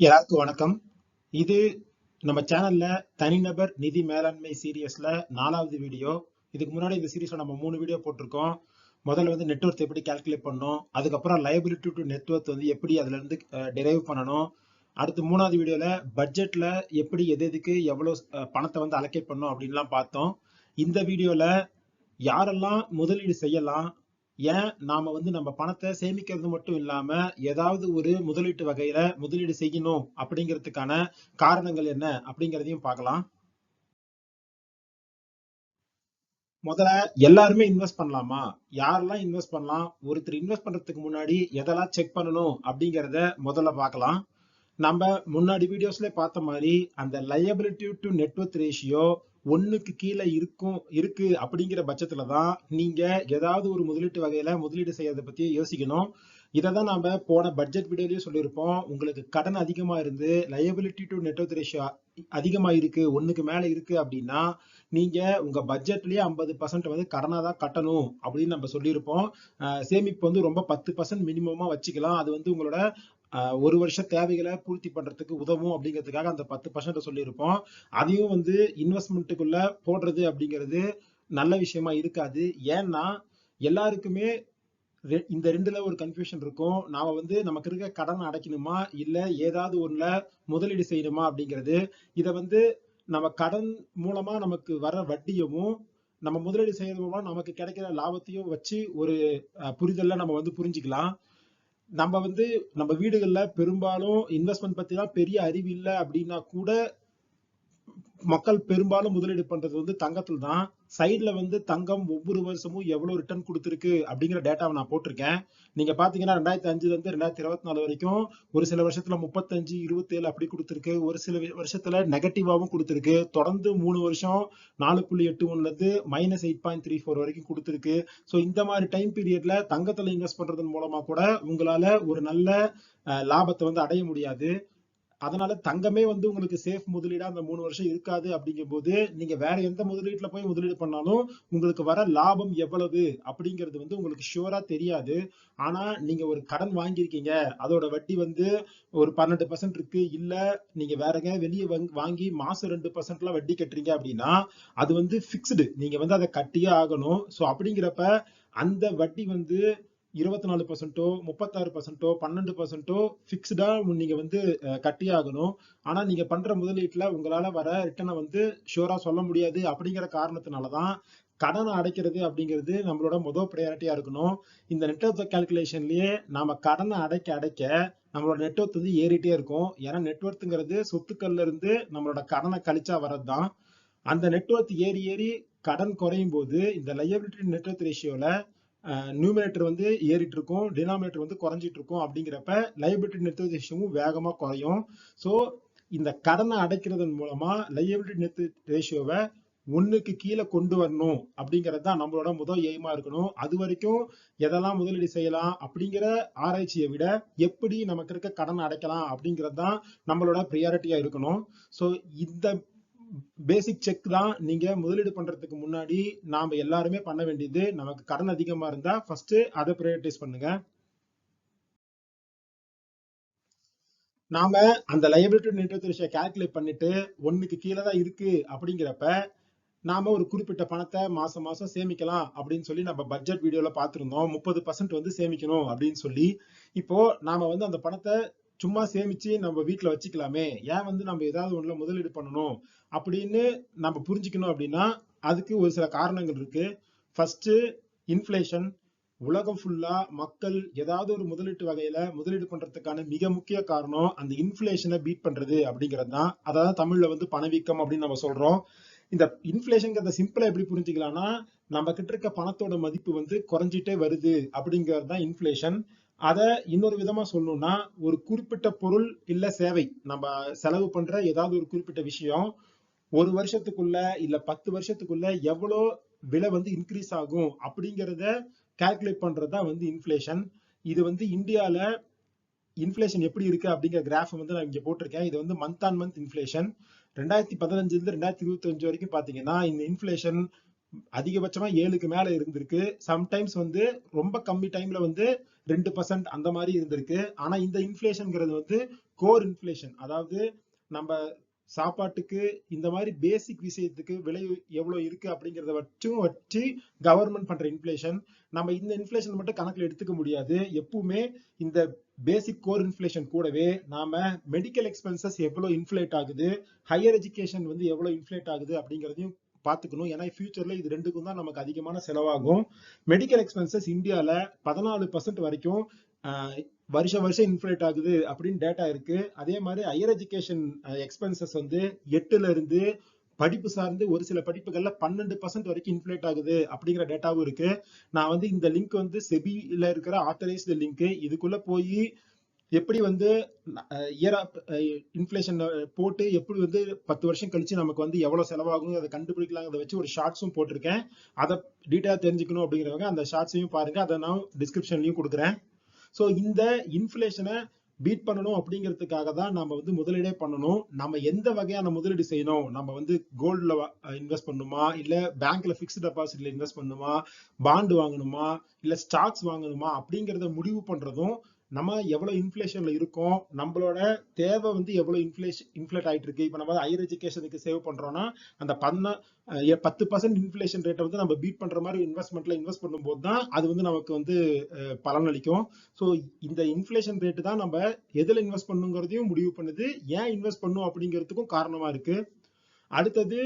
எல்லாருக்கும் வணக்கம். இது நம்ம சேனல்ல தனிநபர் நிதி மேலாண்மை சீரியஸ்ல நாலாவது வீடியோ இதுக்கு முன்னாடி இந்த சீரீஸ்ல நம்ம மூணு வீடியோ போட்டிருக்கோம். முதல்ல வந்து நெட்ஒர்க் எப்படி கால்குலேட் பண்ணணும் அதுக்கப்புறம் லைபிலிட்டி டு நெட்ஒர்க் வந்து எப்படி அதுல இருந்து டிரைவ் பண்ணணும். அடுத்து மூணாவது வீடியோல பட்ஜெட்ல எப்படி எது எதுக்கு எவ்வளவு பணத்தை வந்து அலோகேட் பண்ணும் அப்படின்லாம் பார்த்தோம். இந்த வீடியோல யாரெல்லாம் முதலீடு செய்யலாம் ஏன் நாம வந்து நம்ம பணத்தை சேமிக்கிறது மட்டும் இல்லாம ஏதாவது ஒரு முதலீட்டு வகையில முதலீடு செய்யணும் அப்படிங்கிறதுக்கான காரணங்கள் என்ன அப்படிங்கிறதையும் பார்க்கலாம். முதல்ல எல்லாருமே இன்வெஸ்ட் பண்ணலாமா? யாரெல்லாம் இன்வெஸ்ட் பண்ணலாம்? ஒருத்தர் இன்வெஸ்ட் பண்றதுக்கு முன்னாடி எதெல்லாம் செக் பண்ணணும் அப்படிங்கிறத முதல்ல பார்க்கலாம். நம்ம முன்னாடி வீடியோஸ்ல பார்த்த மாதிரி அந்த லயபிலிட்டி டு நெட்ஒர்க் ரேஷியோ ஒன்றுக்கு கீழே இருக்கும் இருக்கு அப்படிங்கிற பட்சத்துல தான் நீங்க ஏதாவது ஒரு முதலீட்டு வகையில முதலீடு செய்யறதை பத்தி யோசிக்கணும். இதை தான் நாம போன பட்ஜெட் வீடியோலயும் சொல்லியிருப்போம். உங்களுக்கு கடன் அதிகமா இருந்து லயபிலிட்டி டு நெட்ஒர்க் ரேஷியோ அதிகமா இருக்கு ஒன்றுக்கு மேல இருக்கு அப்படின்னா நீங்க உங்க பட்ஜெட்லயே ஐம்பது பர்சன்ட் வந்து கடனா தான் கட்டணும் அப்படின்னு நம்ம சொல்லியிருப்போம். சேமிப்பு வந்து ரொம்ப பத்து பர்சன்ட் மினிமமா வச்சுக்கலாம். அது வந்து உங்களோட ஒரு வருஷ தேவைகளை பூர்த்தி பண்றதுக்கு உதவும் அப்படிங்கிறதுக்காக அந்த பத்து பர்சன்ட் சொல்லியிருப்போம். அதையும் வந்து இன்வெஸ்ட்மெண்ட்டுக்குள்ள போடுறது அப்படிங்கிறது நல்ல விஷயமா இருக்காது. ஏன்னா எல்லாருக்குமே ரெ- இந்த ரெண்டுல ஒரு கன்ஃபியூஷன் இருக்கும். நாம வந்து நமக்கு இருக்க கடன் அடைக்கணுமா? இல்ல ஏதாவது ஒண்ணுல முதலீடு செய்யணுமா அப்படிங்கிறது. இத வந்து நம்ம கடன் மூலமா நமக்கு வர வட்டியவும் நம்ம முதலீடு செய்யறது மூலமா நமக்கு கிடைக்கிற லாபத்தையும் வச்சு ஒரு புரிதல்ல நம்ம வந்து புரிஞ்சுக்கலாம். நம்ம வந்து நம்ம வீடுகள்ல பெரும்பாலும் இன்வெஸ்ட்மெண்ட் பத்தி தான் பெரிய அறிவு இல்லை அப்படின்னா கூட மக்கள் பெரும்பாலும் முதலீடு பண்றது வந்து தங்கத்துல தான் சைடுல வந்து தங்கம் ஒவ்வொரு வருஷமும் எவ்வளவு ரிட்டர்ன் கொடுத்துருக்கு அப்படிங்கிற டேட்டாவை நான் போட்டிருக்கேன். நீங்க பாத்தீங்கன்னா ரெண்டாயிரத்தி அஞ்சுல இருந்து ரெண்டாயிரத்தி இருபத்தி நாலு வரைக்கும் ஒரு சில வருஷத்துல முப்பத்தஞ்சு இருபத்தேழு அப்படி கொடுத்துருக்கு. ஒரு சில வருஷத்துல நெகட்டிவாவும் கொடுத்துருக்கு. தொடர்ந்து மூணு வருஷம் நாலு புள்ளி எட்டு ஒண்ணுல இருந்து minus eight point three four வரைக்கும் கொடுத்துருக்கு. ஸோ இந்த மாதிரி டைம் பீரியட்ல தங்கத்துல இன்வெஸ்ட் பண்றதன் மூலமா கூட உங்களால ஒரு நல்ல லாபத்தை வந்து அடைய முடியாது. அதனால தங்கமே வந்து உங்களுக்கு சேஃப் முதலீடா அந்த மூணு வருஷம் இருக்காது அப்படிங்கும்போது நீங்க வேற எந்த முதலீட்டுல போய் முதலீடு பண்ணாலும் உங்களுக்கு வர லாபம் எவ்வளவு அப்படிங்கிறது வந்து உங்களுக்கு ஷூரா தெரியாது. ஆனா நீங்க ஒரு கடன் வாங்கியிருக்கீங்க அதோட வட்டி வந்து ஒரு பன்னெண்டு பர்சன்ட் இருக்கு. இல்ல நீங்க வேற எங்கேயாவது வெளியே வாங்கி மாசம் ரெண்டு பர்சன்ட்லாம் வட்டி கட்டுறீங்க அப்படின்னா அது வந்து ஃபிக்ஸ்டு நீங்க வந்து அதை கட்டியே ஆகணும். ஸோ அப்படிங்கிறப்ப அந்த வட்டி வந்து இருபத்தி நாலு பர்சன்ட்டோ முப்பத்தாறு பர்சன்ட்டோ பன்னெண்டு பர்சன்ட்டோ ஃபிக்ஸ்டா நீங்க வந்து கட்டியாகணும். ஆகணும் ஆனா நீங்க பண்ற முதலீட்டுல உங்களால வர ரிட்டர்னை வந்து ஷூரா சொல்ல முடியாது அப்படிங்கிற காரணத்தினாலதான் கடனை அடைக்கிறது அப்படிங்கிறது நம்மளோட முதல் ப்ரையாரிட்டியா இருக்கணும். இந்த நெட்ஒர்க் கால்குலேஷன்லயே நாம கடனை அடைக்க அடைக்க நம்மளோட நெட்ஒர்க் வந்து ஏறிட்டே இருக்கும். ஏன்னா நெட்ஒர்க்குங்கிறது சொத்துக்கள்ல இருந்து நம்மளோட கடனை கழிச்சா வர்றதுதான் அந்த நெட்ஒர்க் ஏறி ஏறி கடன் குறையும் போது இந்த லயபிலிட்டி நெட்ஒர்க் ரேஷியோல நியூமினேட்டர் வந்து ஏறிட்டு இருக்கும் டினாமினேட்டர் வந்து குறைஞ்சிட்டு இருக்கும் அப்படிங்கிறப்ப லைபிலிட்டி நெட்ஒர்க் ரேஷியோவும் வேகமாக குறையும். ஸோ இந்த கடனை அடைக்கிறதன் மூலமா லைபிலிட்டி நெட்ஒர்க் ரேஷியோவை ஒன்றுக்கு கீழே கொண்டு வரணும் அப்படிங்கிறது தான் நம்மளோட முதல் எய்மா இருக்கணும். அது வரைக்கும் எதெல்லாம் முதலீடு செய்யலாம் அப்படிங்கிற ஆராய்ச்சியை விட எப்படி நமக்கு இருக்க கடன் அடைக்கலாம் அப்படிங்கிறது தான் நம்மளோட ப்ரியாரிட்டியா இருக்கணும். ஸோ இந்த பேசிக் செக் தான் நீங்க முதலீடு பண்றதுக்கு முன்னாடி நாம எல்லாருமே பண்ண வேண்டியது நமக்கு கடன் அதிகமா இருந்தா ஃபர்ஸ்ட் அதை ப்ரையோரிட்டைஸ் பண்ணுங்க. நாம அந்த லைபிலிட்டி நெட்ஒர்க் ரேஷியோ கால்குலேட் பண்ணிட்டு ஒன்னுக்கு கீழே தான் இருக்கு அப்படிங்கிறப்ப நாம ஒரு குறிப்பிட்ட பணத்தை மாசம் மாசம் சேமிக்கலாம் அப்படின்னு சொல்லி நம்ம பட்ஜெட் வீடியோல பார்த்திருந்தோம். முப்பது பர்சன்ட் வந்து சேமிக்கணும் அப்படின்னு சொல்லி. இப்போ நாம வந்து அந்த பணத்தை சும்மா சேமிச்சு நம்ம வீட்ல வச்சுக்கலாமே. ஏன் வந்து நம்ம ஏதாவது ஒண்ணுல முதலீடு பண்ணணும்? அப்படின்னு நம்ம புரிஞ்சுக்கணும் அப்படின்னா அதுக்கு ஒரு சில காரணங்கள் இருக்கு. ஃபர்ஸ்ட் இன்ஃப்ளேஷன் உலகம் ஃபுல்லா மக்கள் ஏதாவது ஒரு முதலீட்டு வகையில முதலீடு பண்றதுக்கான மிக முக்கிய காரணம் அந்த இன்ஃப்ளேஷனை பீட் பண்றது அப்படிங்கிறது தான். அதாவது தமிழ்ல வந்து பணவீக்கம் அப்படின்னு நம்ம சொல்றோம். இந்த இன்ஃப்ளேஷன்ங்கிறத சிம்பிளா எப்படி புரிஞ்சுக்கலாம்னா நம்ம கிட்ட இருக்க பணத்தோட மதிப்பு வந்து குறைஞ்சிட்டே வருது அப்படிங்கிறது தான் இன்ஃப்ளேஷன் அதை இன்னொரு விதமா சொல்லணும்னா ஒரு குறிப்பிட்ட பொருள் இல்ல சேவை. நம்ம செலவு பண்ற ஏதாவது ஒரு குறிப்பிட்ட விஷயம் ஒரு வருஷத்துக்குள்ள இல்ல பத்து வருஷத்துக்குள்ள எவ்வளோ விலை வந்து இன்க்ரீஸ் ஆகும் அப்படிங்கிறத கால்குலேட் பண்றதா வந்து இன்ஃப்ளேஷன் இது வந்து இந்தியால இன்ஃப்ளேஷன் எப்படி இருக்கு அப்படிங்கிற கிராஃப் வந்து நான் இங்க போட்டிருக்கேன். இது வந்து மந்த் ஆன் மந்த் இன்ஃபிளேஷன் ரெண்டாயிரத்தி பதினஞ்சுல இருந்து ரெண்டாயிரத்தி இருபத்தி அஞ்சு வரைக்கும் பாத்தீங்கன்னா இந்த இன்ஃபிளேஷன் அதிகபட்சமா ஏழுக்கு மேல இருந்திருக்கு. சம்டைம்ஸ் வந்து ரொம்ப கம்மி டைம்ல வந்து ரெண்டு பர்சன்ட் அந்த மாதிரி இருந்திருக்கு. ஆனா இந்த இன்ஃபிளேஷன்ங்கிறது வந்து கோர் இன்ஃபிளேஷன் அதாவது நம்ம சாப்பாட்டுக்கு இந்த மாதிரி பேசிக் விஷயத்துக்கு விலை எவ்வளவு இருக்கு அப்படிங்கறத வச்சும் வச்சு கவர்மெண்ட் பண்ற இன்ஃப்ளேஷன் நம்ம இந்த இன்ஃபிளேஷன் மட்டும் கணக்குல எடுத்துக்க முடியாது. எப்பவுமே இந்த பேசிக் கோர் இன்ஃப்ளேஷன் கூடவே நாம மெடிக்கல் எக்ஸ்பென்சஸ் எவ்வளவு இன்ஃப்ளேட் ஆகுது ஹையர் எஜுகேஷன் வந்து எவ்வளவு இன்ஃபிளேட் ஆகுது அப்படிங்கறதையும் பார்த்துக்கணும். ஏன்னா ஃபியூச்சர்ல இது ரெண்டுக்கும் தான் நமக்கு அதிகமான செலவாகும். மெடிக்கல் எக்ஸ்பென்சஸ் இந்தியாவில் பதினாலு பர்சன்ட் வரைக்கும் வருஷம் வருஷம் இன்ஃப்ளேட் ஆகுது அப்படின்னு டேட்டா இருக்கு. அதே மாதிரி ஹையர் எஜுகேஷன் எக்ஸ்பென்சஸ் வந்து எட்டுல இருந்து படிப்பு சார்ந்து ஒரு சில படிப்புகள்ல பன்னெண்டு பர்சன்ட் வரைக்கும் இன்ஃப்ளேட் ஆகுது அப்படிங்கிற டேட்டாவும் இருக்கு. நான் வந்து இந்த லிங்க் வந்து செபியில இருக்கிற ஆத்தரைஸ்டு லிங்க் இதுக்குள்ள போய் எப்படி வந்து இயர் இன்ஃப்ளேஷன் போட்டு எப்படி வந்து பத்து வருஷம் கழிச்சு நமக்கு வந்து எவ்வளவு செலவாகும் அதை கண்டுபிடிக்கலாங்கிறத வச்சு ஒரு ஷார்ட்ஸும் போட்டிருக்கேன். அதை டீட்டெயிலாக தெரிஞ்சுக்கணும் அப்படிங்கிறவங்க அந்த ஷார்ட்ஸையும் பாருங்க. அதை நான் டிஸ்கிரிப்ஷன்லையும் கொடுக்குறேன். ஸோ இந்த இன்ஃப்ளேஷனை பீட் பண்ணணும் அப்படிங்கிறதுக்காக தான் நம்ம வந்து முதலீடே பண்ணணும். நம்ம எந்த வகையான முதலீடு செய்யணும்? நம்ம வந்து கோல்டில் இன்வெஸ்ட் பண்ணணுமா இல்லை பேங்க்ல ஃபிக்ஸ்ட் டெபாசிட்ல இன்வெஸ்ட் பண்ணணுமா பாண்டு வாங்கணுமா? இல்லை ஸ்டாக்ஸ் வாங்கணுமா? அப்படிங்கிறத முடிவு பண்ணுறதும் நம்ம எவ்வளவு இன்ஃப்ளேஷன்ல இருக்கோம் நம்மளோட தேவை வந்து எவ்வளவு இன்ஃப்ளேஷன் இன்ஃப்ளேட் ஆயிட்டு இருக்கு. இப்போ நம்ம ஹையர் எஜுகேஷனுக்கு சேவ் பண்றோம்னா அந்த பண்ண பத்து பர்சன்ட் இன்ஃப்ளேஷன் ரேட்டை வந்து நம்ம பீட் பண்ற மாதிரி இன்வெஸ்ட்மெண்ட்ல இன்வெஸ்ட் பண்ணும்போது தான் அது வந்து நமக்கு வந்து பலனளிக்கும் ஸோ இந்த இன்ஃப்ளேஷன் ரேட்டு தான் நம்ம எதுல இன்வெஸ்ட் பண்ணுங்கிறதையும் முடிவு பண்ணுது. ஏன் இன்வெஸ்ட் பண்ணும் அப்படிங்கிறதுக்கும் காரணமா இருக்கு. அடுத்தது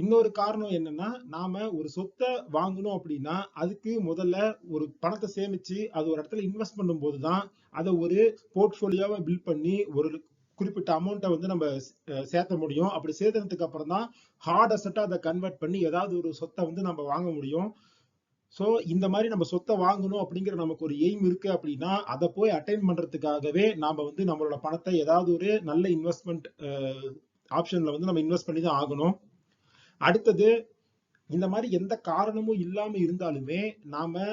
இன்னொரு காரணம் என்னன்னா நாம ஒரு சொத்தை வாங்கணும் அப்படின்னா அதுக்கு முதல்ல ஒரு பணத்தை சேமிச்சு அது ஒரு இடத்துல இன்வெஸ்ட் பண்ணும்போது தான் அதை ஒரு போர்ட்ஃபோலியோவை பில்ட் பண்ணி ஒரு குறிப்பிட்ட அமௌண்ட்டை வந்து நம்ம சேர்த்த முடியும். அப்படி சேர்த்ததுக்கு அப்புறம் தான் ஹார்ட் அசட்டா அதை கன்வெர்ட் பண்ணி ஏதாவது ஒரு சொத்தை வந்து நம்ம வாங்க முடியும். ஸோ இந்த மாதிரி நம்ம சொத்தை வாங்கணும் அப்படிங்கிற நமக்கு ஒரு எய்ம் இருக்கு அப்படின்னா அதை போய் அட்டைன் பண்றதுக்காகவே நாம வந்து நம்மளோட பணத்தை ஏதாவது ஒரு நல்ல இன்வெஸ்ட்மெண்ட் ஆப்ஷன்ல வந்து நம்ம இன்வெஸ்ட் பண்ணி தான் ஆகணும். அடுத்தது இந்த மாதிரி எந்த காரணமும் இல்லாம இருந்தாலுமே நாம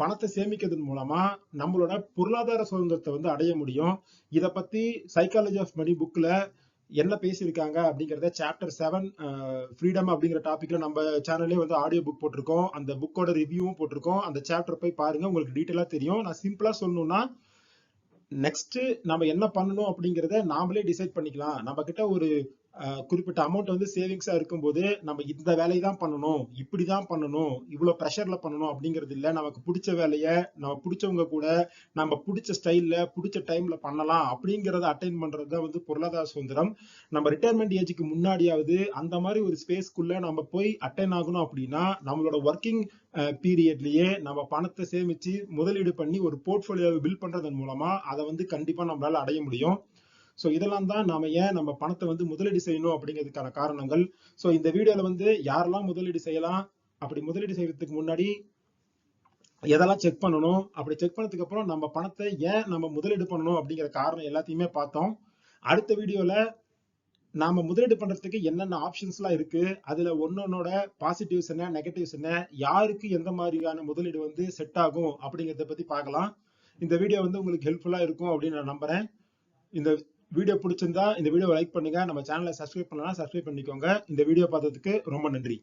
பணத்தை சேமிக்கிறதன் மூலமா நம்மளோட பொருளாதார சுதந்திரத்தை வந்து அடைய முடியும். இத பத்தி சைக்காலஜி ஆஃப் மணி புக்ல என்ன பேசியிருக்காங்க அப்படிங்கறத சாப்டர் செவன் ஃப்ரீடம் அப்படிங்கிற டாபிக்ல நம்ம சேனல்லே வந்து ஆடியோ புக் போட்டிருக்கோம். அந்த புக்கோட ரிவ்யூவும் போட்டிருக்கோம். அந்த சாப்டர் போய் பாருங்க உங்களுக்கு டீட்டெயிலா தெரியும். நான் சிம்பிளா சொல்லணும்னா நெக்ஸ்ட் நம்ம என்ன பண்ணணும் அப்படிங்கறத நாமளே டிசைட் பண்ணிக்கலாம். நம்ம கிட்ட ஒரு குறிப்பிட்ட அமௌண்ட் வந்து சேவிங்ஸா இருக்கும்போது நம்ம இந்த வேலையை தான் பண்ணணும் இப்படிதான் பண்ணணும் இவ்வளவு ப்ரெஷர்ல பண்ணணும் அப்படிங்கிறது இல்ல. நமக்கு பிடிச்ச வேலையை நம்ம பிடிச்சவங்க கூட நம்ம பிடிச்ச ஸ்டைல்ல பிடிச்ச டைம்ல பண்ணலாம் அப்படிங்கறத அட்டைன் பண்றது தான் வந்து பொருளாதார சுதந்திரம். நம்ம ரிட்டையர்மெண்ட் ஏஜுக்கு முன்னாடியாவது அந்த மாதிரி ஒரு ஸ்பேஸ்க்குள்ள நம்ம போய் அட்டைன் ஆகணும் அப்படின்னா நம்மளோட ஒர்க்கிங் பீரியட்லயே நம்ம பணத்தை சேமிச்சு முதலீடு பண்ணி ஒரு போர்ட்ஃபோலியோவை பில்ட் பண்றதன் மூலமா அதை வந்து கண்டிப்பா நம்மளால அடைய முடியும். ஸோ இதெல்லாம் தான் நாம ஏன் நம்ம பணத்தை வந்து முதலீடு செய்யணும் அப்படிங்கிறதுக்கான காரணங்கள். ஸோ இந்த வீடியோல வந்து யாரெல்லாம் முதலீடு செய்யலாம்? அப்படி முதலீடு செய்யறதுக்கு முன்னாடி எதெல்லாம் செக் பண்ணணும்? அப்படி செக் பண்ணதுக்கு அப்புறம் நம்ம பணத்தை ஏன் நம்ம முதலீடு பண்ணணும் அப்படிங்கிற காரணம் எல்லாத்தையுமே பார்த்தோம். அடுத்த வீடியோல நாம முதலீடு பண்றதுக்கு என்னென்ன ஆப்ஷன்ஸ்லாம் இருக்கு? அதுல ஒன்னொன்னோட பாசிட்டிவ்ஸ் என்ன நெகட்டிவ்ஸ் என்ன யாருக்கு எந்த மாதிரியான முதலீடு வந்து செட் ஆகும் அப்படிங்கறத பத்தி பார்க்கலாம். இந்த வீடியோ வந்து உங்களுக்கு ஹெல்ப்ஃபுல்லா இருக்கும் அப்படின்னு நான் நம்புறேன். இந்த வீடியோ பிடிச்சிருந்தா இந்த வீடியோ லைக் பண்ணுங்க. நம்ம சேனலை சப்ஸ்கிரைப் பண்ணலாம் சப்ஸ்கிரைப் பண்ணிக்கோங்க. இந்த வீடியோ பார்த்ததுக்கு ரொம்ப நன்றி.